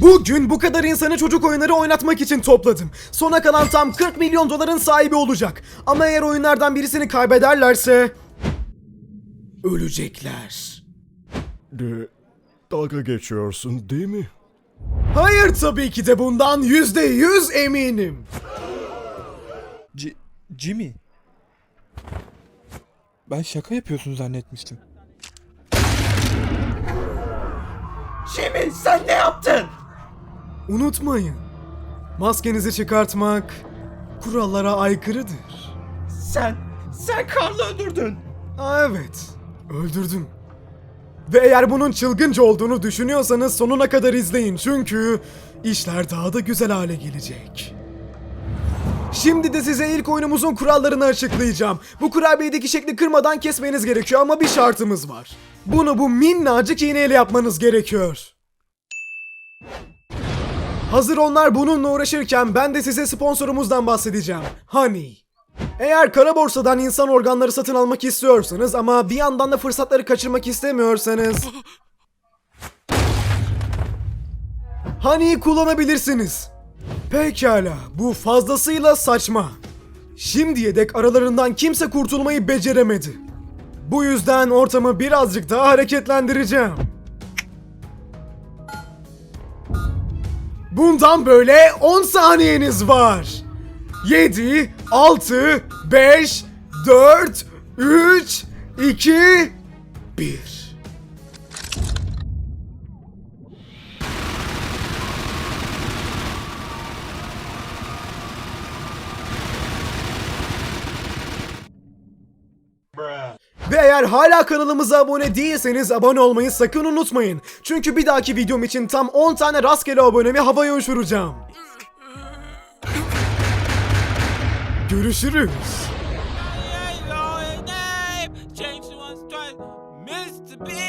Bugün bu kadar insanı çocuk oyunları oynatmak için topladım. Sona kalan tam 40 milyon doların sahibi olacak. Ama eğer oyunlardan birisini kaybederlerse... Ölecekler. De, dalga geçiyorsun değil mi? Hayır tabii ki de bundan yüzde yüz eminim. C- Jimmy. Ben şaka yapıyorsun zannetmiştim. Jimmy sen ne yaptın? Unutmayın. Maskenizi çıkartmak kurallara aykırıdır. Sen, sen Karl'ı öldürdün. Aa, evet. Öldürdüm. Ve eğer bunun çılgınca olduğunu düşünüyorsanız sonuna kadar izleyin çünkü işler daha da güzel hale gelecek. Şimdi de size ilk oyunumuzun kurallarını açıklayacağım. Bu kurabiyedeki şekli kırmadan kesmeniz gerekiyor ama bir şartımız var. Bunu bu minnacık iğneyle yapmanız gerekiyor. Hazır onlar bununla uğraşırken ben de size sponsorumuzdan bahsedeceğim. Honey. Eğer kara borsadan insan organları satın almak istiyorsanız ama bir yandan da fırsatları kaçırmak istemiyorsanız... Honey'i kullanabilirsiniz. Pekala, bu fazlasıyla saçma. Şimdiye dek aralarından kimse kurtulmayı beceremedi. Bu yüzden ortamı birazcık daha hareketlendireceğim. Bundan böyle 10 saniyeniz var. 7, 6, 5, 4, 3, 2, 1. Ve eğer hala kanalımıza abone değilseniz abone olmayı sakın unutmayın. Çünkü bir dahaki videom için tam 10 tane rastgele abonemi havaya uçuracağım. Görüşürüz. Mr. Big.